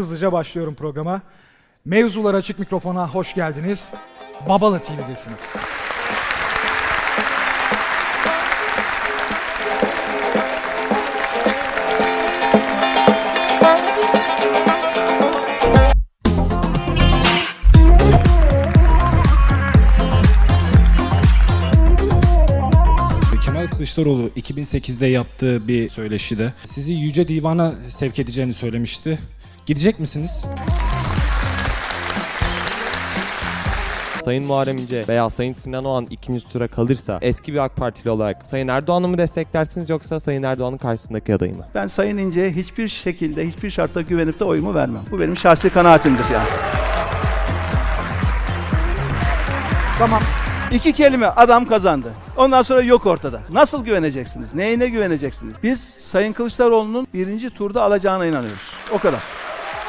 Hızlıca başlıyorum programa. Mevzular Açık Mikrofon'a hoş geldiniz. Babala TV'desiniz. Kemal Kılıçdaroğlu 2008'de yaptığı bir söyleşide sizi Yüce Divan'a sevk edeceğini söylemişti. Gidecek misiniz? Sayın Muharrem İnce veya Sayın Sinan Oğan ikinci tura kalırsa eski bir AK Partili olarak Sayın Erdoğan'ı mı desteklersiniz yoksa Sayın Erdoğan'ın karşısındaki adayı mı? Ben Sayın İnce'ye hiçbir şekilde, hiçbir şartta güvenip de oyumu vermem. Bu benim şahsi kanaatimdir yani. Tamam. İki kelime adam kazandı. Ondan sonra yok ortada. Nasıl güveneceksiniz? Neyine güveneceksiniz? Biz Sayın Kılıçdaroğlu'nun birinci turda alacağına inanıyoruz. O kadar.